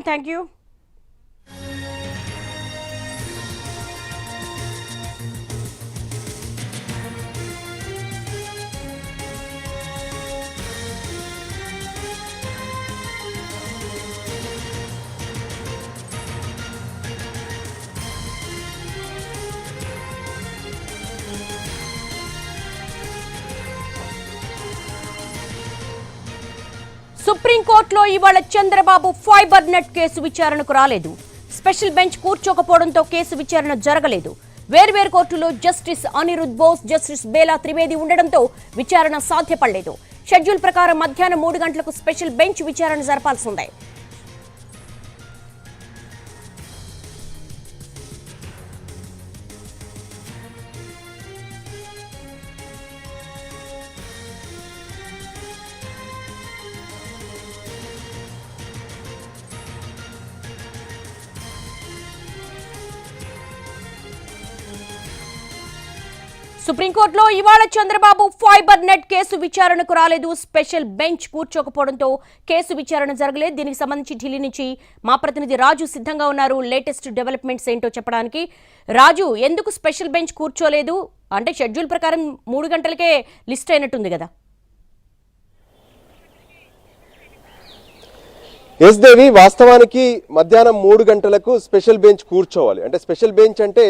Thank you. సుప్రీంకోర్టులో ఇవాళ Chandrababu fibre net case విచారణకు రాలేదు. స్పెషల్ బెంచ్ కూర్చోకపోవడంతో కేసు విచారణ జరగలేదు. వేర్వేరు కోర్టులో జస్టిస్ అనిరుద్ బోస్ జస్టిస్ బేలా త్రివేది ఉండడంతో విచారణ సాధ్యపడలేదు. షెడ్యూల్ ప్రకారం మధ్యాహ్నం మూడు గంటలకు స్పెషల్ బెంచ్ విచారణ జరపాల్సి సుప్రీంకోర్టులో ఇవాళ చంద్రబాబు ఫైబర్ నెట్ కేసు విచారణకు రాలేదు. స్పెషల్ బెంచ్ కూర్చోకపోవడంతో కేసు విచారణ జరగలేదు. దీనికి సంబంధించి ఢిల్లీ నుంచి మా ప్రతినిధి రాజు సిద్ధంగా ఉన్నారు. లేటెస్ట్ డెవలప్మెంట్స్ ఏంటో చెప్పడానికి. రాజు ఎందుకు స్పెషల్ బెంచ్ కూర్చోలేదు? అంటే షెడ్యూల్ ప్రకారం మూడు గంటలకే లిస్ట్ అయినట్టుంది కదా. ఎస్ దేవి వాస్తవానికి మధ్యాహ్నం మూడు గంటలకు స్పెషల్ బెంచ్ కూర్చోవాలి. అంటే స్పెషల్ బెంచ్ అంటే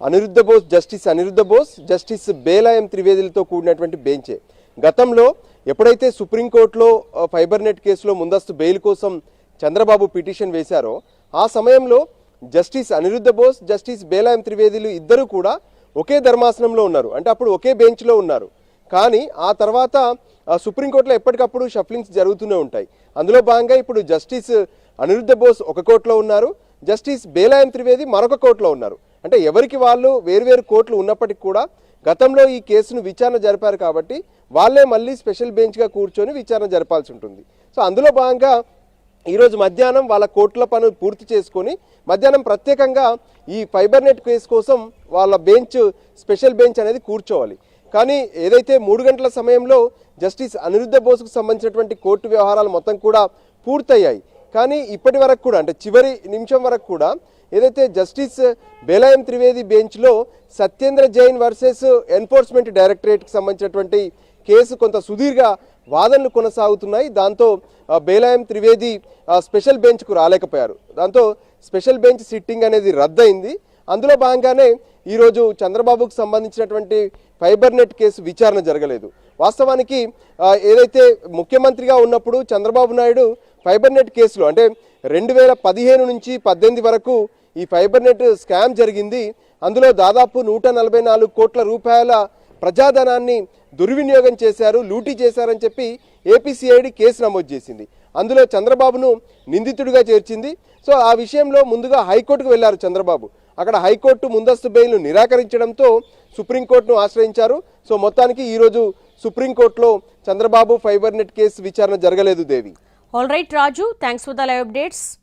అనిరుద్ధ బోస్ జస్టిస్ అనిరుద్ధ బోస్ జస్టిస్ బేలాయం త్రివేదులతో కూడినటువంటి బెంచే. గతంలో ఎప్పుడైతే సుప్రీంకోర్టులో ఆ, ఫైబర్ నెట్ కేసులో ముందస్తు బెయిల్ కోసం చంద్రబాబు పిటిషన్ వేశారో ఆ సమయంలో జస్టిస్ అనిరుద్ధ బోస్ జస్టిస్ బేలాయం త్రివేదులు ఇద్దరు కూడా ఒకే ధర్మాసనంలో ఉన్నారు. అంటే అప్పుడు ఒకే బెంచ్లో ఉన్నారు. కానీ ఆ తర్వాత ఆ, సుప్రీంకోర్టులో ఎప్పటికప్పుడు షఫ్లింగ్స్ జరుగుతూనే ఉంటాయి. అందులో భాగంగా ఇప్పుడు జస్టిస్ అనిరుద్ధ బోస్ ఒక కోర్టులో ఉన్నారు. జస్టిస్ బేలాయం త్రివేది మరొక కోర్టులో ఉన్నారు. అంటే ఎవరికి వాళ్ళు వేరువేరు కోర్టులు ఉన్నప్పటికీ కూడా గతంలో ఈ కేసును విచారణ జరిపారు కాబట్టి వాళ్ళే మళ్ళీ స్పెషల్ బెంచ్గా కూర్చొని విచారణ జరపాల్సి ఉంటుంది. సో అందులో భాగంగా ఈరోజు మధ్యాహ్నం వాళ్ళ కోర్టుల పనులు పూర్తి చేసుకొని మధ్యాహ్నం ప్రత్యేకంగా ఈ ఫైబర్ నెట్ కేసు కోసం వాళ్ళ బెంచ్ స్పెషల్ బెంచ్ అనేది కూర్చోవాలి. కానీ ఏదైతే మూడు గంటల సమయంలో జస్టిస్ అనిరుద్ధ బోస్కు సంబంధించినటువంటి కోర్టు వ్యవహారాలు మొత్తం కూడా పూర్తయ్యాయి. కానీ ఇప్పటి వరకు కూడా అంటే చివరి నిమిషం వరకు కూడా ఏదైతే జస్టిస్ బేలాయం త్రివేది బెంచ్లో సత్యేంద్ర జైన్ వర్సెస్ ఎన్ఫోర్స్మెంట్ డైరెక్టరేట్కి సంబంధించినటువంటి కేసు కొంత సుదీర్ఘ వాదనలు కొనసాగుతున్నాయి. దాంతో బేలాయం త్రివేది స్పెషల్ బెంచ్కు రాలేకపోయారు. దాంతో స్పెషల్ బెంచ్ సిట్టింగ్ అనేది రద్దయింది. అందులో భాగంగానే ఈరోజు చంద్రబాబుకు సంబంధించినటువంటి ఫైబర్ నెట్ కేసు విచారణ జరగలేదు. వాస్తవానికి ఏదైతే ముఖ్యమంత్రిగా ఉన్నప్పుడు చంద్రబాబు నాయుడు ఫైబర్ నెట్ కేసులో అంటే రెండు వేల పదిహేను నుంచి పద్దెనిమిది వరకు ఈ ఫైబర్ నెట్ స్కామ్ జరిగింది. అందులో దాదాపు నూట నలభై నాలుగు కోట్ల రూపాయల ప్రజాధనాన్ని దుర్వినియోగం చేశారు లూటీ చేశారని చెప్పి ఏపీసీఐడి కేసు నమోదు చేసింది. అందులో చంద్రబాబును నిందితుడిగా చేర్చింది. సో ఆ విషయంలో ముందుగా హైకోర్టుకు వెళ్ళారు చంద్రబాబు. అక్కడ హైకోర్టు ముందస్తు బెయిల్ను నిరాకరించడంతో సుప్రీంకోర్టును ఆశ్రయించారు. సో మొత్తానికి ఈరోజు సుప్రీంకోర్టులో చంద్రబాబు ఫైబర్ నెట్ కేసు విచారణ జరగలేదు దేవి. All right, Raju, thanks for the live updates.